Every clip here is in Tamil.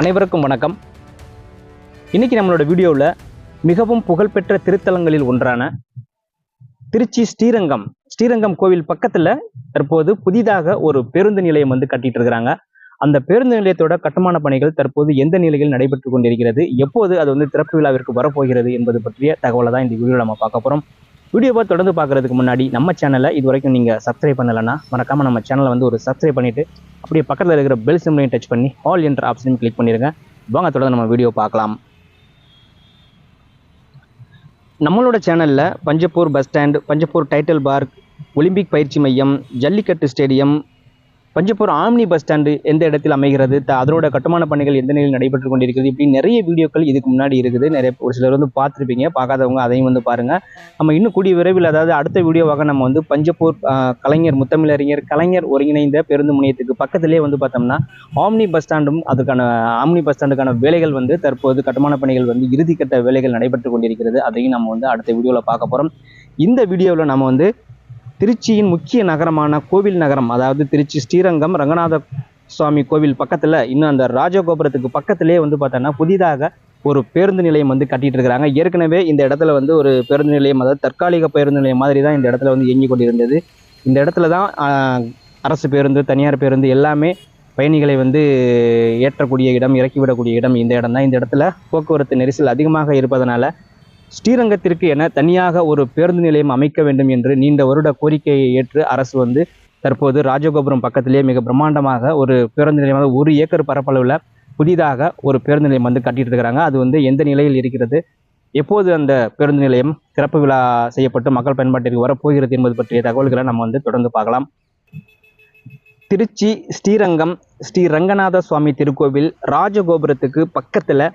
அனைவருக்கும் வணக்கம். இன்னைக்கு நம்மளோட வீடியோவில் மிகவும் புகழ்பெற்ற திருத்தலங்களில் ஒன்றான திருச்சி ஸ்ரீரங்கம் ஸ்ரீரங்கம் கோவில் பக்கத்தில் தற்போது புதிதாக ஒரு பேருந்து நிலையம் வந்து கட்டிட்டு இருக்கிறாங்க. அந்த பேருந்து நிலையத்தோட கட்டுமான பணிகள் தற்போது எந்த நிலையில் நடைபெற்று கொண்டிருக்கிறது எப்போது அது வந்து திறப்பு விழாவிற்கு வரப்போகிறது என்பது பற்றிய தகவலை தான் இந்த வீடியோவில் நம்ம பார்க்க போகிறோம் வீடியோவை தொடர்ந்து பார்க்கறதுக்கு முன்னாடி நம்ம சேனலை இது வரைக்கும் நீங்கள் சப்ஸ்கிரைப் பண்ணலைன்னா மறக்காமல் நம்ம சேனலை வந்து ஒரு சப்ஸ்கிரைப் பண்ணிவிட்டு அப்படியே பக்கத்தில் இருக்கிற பெல் சிம்லையும் டச் பண்ணி ஆல் என்ற ஆப்ஷனையும் கிளிக் பண்ணிடுங்க வாங்க தொடர்ந்து நம்ம வீடியோ பார்க்கலாம். நம்மளோட சேனலில் Panjappur bus stand Panjappur Tidel park Olympic பயிற்சி மையம் jallikattu stadium Panjappur omni bus stand எந்த இடத்தில் அமைகிறது? த- அதனோட கட்டுமான பணிகள் எந்த நிலையில் நடைபெற்று கொண்டிருக்கிறது? இப்படி நிறைய வீடியோக்கள் இதுக்கு முன்னாடி இருக்குது. நிறைய ஒரு சிலர் வந்து பார்த்துருப்பீங்க. பார்க்காதவங்க அதையும் வந்து பாருங்கள் நம்ம இன்னும் கூடிய விரைவில் அதாவது அடுத்த வீடியோவாக நம்ம வந்து பஞ்சப்பூர் கலைஞர் முத்தமிழறிஞர் கலைஞர் ஒருங்கிணைந்த பேருந்து முனையத்துக்கு பக்கத்திலே வந்து பார்த்தோம்னா ஆம்னி பஸ் ஸ்டாண்டும் அதுக்கான ஆம்னி பஸ் ஸ்டாண்டுக்கான வேலைகள் வந்து தற்போது கட்டுமான பணிகள் வந்து இறுதிக்கட்ட வேலைகள் நடைபெற்று கொண்டிருக்கிறது. அதையும் நம்ம வந்து அடுத்த வீடியோவில் பார்க்க போகிறோம் இந்த வீடியோவில் நம்ம வந்து திருச்சியின் முக்கிய நகரமான கோவில் நகரம் அதாவது திருச்சி ஸ்ரீரங்கம் ரங்கநாத சுவாமி கோவில் பக்கத்தில் இன்னும் அந்த ராஜகோபுரத்துக்கு பக்கத்திலே வந்து பார்த்தோன்னா புதிதாக ஒரு பேருந்து நிலையம் வந்து கட்டிட்டு இருக்கிறாங்க. ஏற்கனவே இந்த இடத்துல வந்து ஒரு பேருந்து நிலையம் அதாவது தற்காலிக பேருந்து நிலையம் மாதிரி தான் இந்த இடத்துல வந்து இயங்கி கொண்டிருந்தது. இந்த இடத்துல தான் அரசு பேருந்து தனியார் பேருந்து எல்லாமே பயணிகளை வந்து ஏற்றக்கூடிய இடம் இறக்கிவிடக்கூடிய இடம் இந்த இடம் தான் இந்த இடத்துல போக்குவரத்து நெரிசல் அதிகமாக இருப்பதனால ஸ்ரீரங்கத்திற்கு என தனியாக ஒரு பேருந்து நிலையம் அமைக்க வேண்டும் என்று நீண்ட வருட கோரிக்கையை ஏற்று அரசு வந்து தற்போது ராஜகோபுரம் பக்கத்திலேயே மிக பிரம்மாண்டமாக ஒரு பேருந்து நிலையமாக ஒரு ஏக்கர் பரப்பளவில் புதிதாக ஒரு பேருந்து நிலையம் வந்து கட்டிட்டு இருக்கிறாங்க அது வந்து எந்த நிலையில் இருக்கிறது? எப்போது அந்த பேருந்து நிலையம் திறப்பு விழா செய்யப்பட்டு மக்கள் பயன்பாட்டிற்கு வரப்போகிறது என்பது பற்றிய தகவல்களை நம்ம வந்து தொடர்ந்து பார்க்கலாம். திருச்சி ஸ்ரீரங்கம் ஸ்ரீ ரங்கநாத சுவாமி திருக்கோவில் ராஜகோபுரத்துக்கு பக்கத்தில்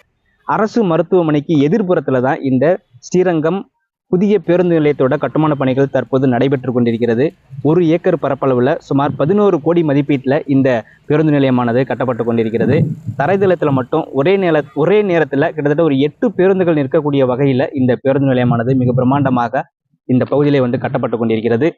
அரசு மருத்துவமனைக்கு எதிர்ப்புறத்தில் தான் இந்த ஸ்ரீரங்கம் புதிய பேருந்து நிலையத்தோட கட்டுமான பணிகள் தற்போது நடைபெற்று கொண்டிருக்கிறது. ஒரு ஏக்கர் பரப்பளவில் சுமார் பதினோரு கோடி மதிப்பீட்டில் இந்த பேருந்து நிலையமானது கட்டப்பட்டு கொண்டிருக்கிறது. தரைதளத்தில் மட்டும் ஒரே நேர ஒரே நேரத்தில் கிட்டத்தட்ட ஒரு எட்டு பேருந்துகள் நிற்கக்கூடிய வகையில் இந்த பேருந்து நிலையமானது மிக பிரம்மாண்டமாக இந்த பகுதியிலே வந்து கட்டப்பட்டு கொண்டிருக்கிறது.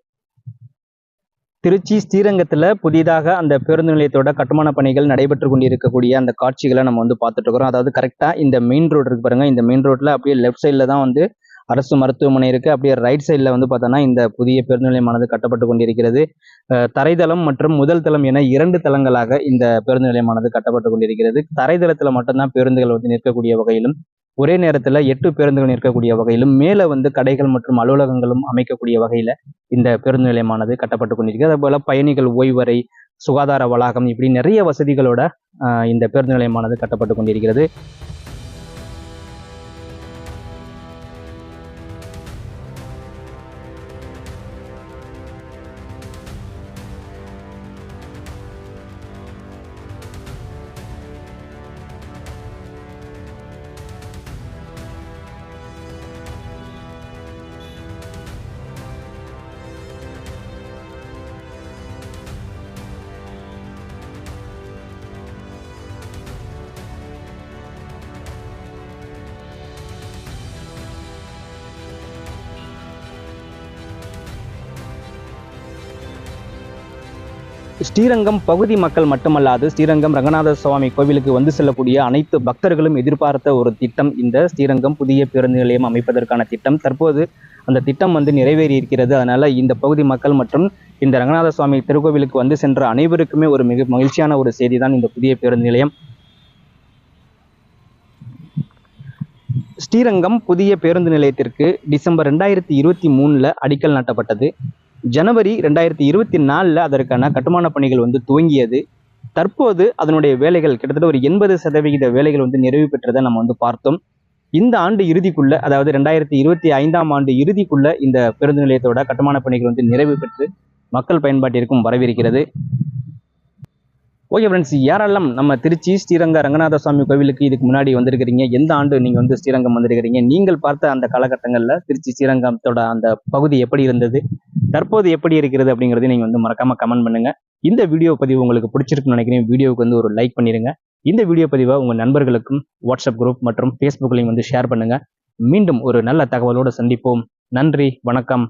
திருச்சி ஸ்ரீரங்கத்தில் புதிதாக அந்த பேருந்து நிலையத்தோட கட்டுமான பணிகள் நடைபெற்று கொண்டிருக்கக்கூடிய அந்த காட்சிகளை நம்ம வந்து பார்த்துட்டு இருக்கிறோம். அதாவது கரெக்டாக இந்த மெயின் ரோடு இருக்கு பாருங்க. இந்த மெயின் ரோட்ல அப்படியே லெஃப்ட் சைடில் தான் வந்து அரசு மருத்துவமனை இருக்கு. அப்படியே ரைட் சைடில் வந்து பார்த்தோன்னா இந்த புதிய பேருந்து நிலையமானது கட்டப்பட்டு கொண்டிருக்கிறது. தரைதளம் மற்றும் முதல் தளம் என இரண்டு தளங்களாக இந்த பேருந்து நிலையமானது கட்டப்பட்டு கொண்டிருக்கிறது. தரைதளத்தில் மட்டும்தான் பேருந்துகள் வந்து நிற்கக்கூடிய வகையிலும் ஒரே நேரத்தில் எட்டு பேருந்துகள் நிற்கக்கூடிய வகையிலும் மேலே வந்து கடைகள் மற்றும் அலுவலகங்களும் அமைக்கக்கூடிய வகையில் இந்த பேருந்து நிலையமானது கட்டப்பட்டு கொண்டிருக்கிறது. அதுபோல பயணிகள் ஓய்வறை சுகாதார வளாகம் இப்படி நிறைய வசதிகளோட ஆஹ், இந்த பேருந்து நிலையமானது கட்டப்பட்டு கொண்டிருக்கிறது. ஸ்ரீரங்கம் பகுதி மக்கள் மட்டுமல்லாது ஸ்ரீரங்கம் ரங்கநாத சுவாமி கோவிலுக்கு வந்து செல்லக்கூடிய அனைத்து பக்தர்களும் எதிர்பார்த்த ஒரு திட்டம் இந்த ஸ்ரீரங்கம் புதிய பேருந்து நிலையம் அமைப்பதற்கான திட்டம். தற்போது அந்த திட்டம் வந்து நிறைவேறி இருக்கிறது அதனால் இந்த பகுதி மக்கள் மற்றும் இந்த ரங்கநாத சுவாமி திருக்கோவிலுக்கு வந்து சென்ற அனைவருக்குமே ஒரு மிக மகிழ்ச்சியான ஒரு செய்தி தான் இந்த புதிய பேருந்து நிலையம். ஸ்ரீரங்கம் புதிய பேருந்து நிலையத்திற்கு டிசம்பர் ரெண்டாயிரத்தி இருபத்தி மூணில் அடிக்கல் நாட்டப்பட்டது. ஜனவரி ரெண்டாயிரத்தி இருபத்தி நாலில் அதற்கான கட்டுமான பணிகள் வந்து துவங்கியது. தற்போது அதனுடைய வேலைகள் கிட்டத்தட்ட ஒரு எண்பது சதவிகித வேலைகள் வந்து நிறைவு பெற்றதை நம்ம வந்து பார்த்தோம். இந்த ஆண்டு இறுதிக்குள்ள அதாவது ரெண்டாயிரத்தி இருபத்தி ஐந்தாம் ஆண்டு இறுதிக்குள்ள இந்த பேருந்து நிலையத்தோட கட்டுமான பணிகள் வந்து நிறைவு பெற்று மக்கள் பயன்பாட்டிற்கும் வரவிருக்கிறது ஓகே ஃப்ரெண்ட்ஸ் யாரெல்லாம் நம்ம திருச்சி ஸ்ரீரங்க ரங்கநாத சுவாமி கோவிலுக்கு இதுக்கு முன்னாடி வந்திருக்கிறீங்க எந்த ஆண்டு நீங்கள் வந்து ஸ்ரீரங்கம் வந்திருக்கிறீங்க நீங்கள் பார்த்த அந்த காலகட்டங்களில் திருச்சி ஸ்ரீரங்கத்தோட அந்த பகுதி எப்படி இருந்தது? தற்போது எப்படி இருக்கிறது அப்படிங்கிறதை நீங்கள் வந்து மறக்காம கமெண்ட் பண்ணுங்க. இந்த வீடியோ பதிவு உங்களுக்கு பிடிச்சிருக்குன்னு நினைக்கிறேன். வீடியோவுக்கு வந்து ஒரு லைக் பண்ணிடுங்க இந்த வீடியோ பதிவை உங்கள் நண்பர்களுக்கும் வாட்ஸ்அப் குரூப் மற்றும் ஃபேஸ்புக்லையும் வந்து ஷேர் பண்ணுங்க. மீண்டும் ஒரு நல்ல தகவலோடு சந்திப்போம். நன்றி வணக்கம்.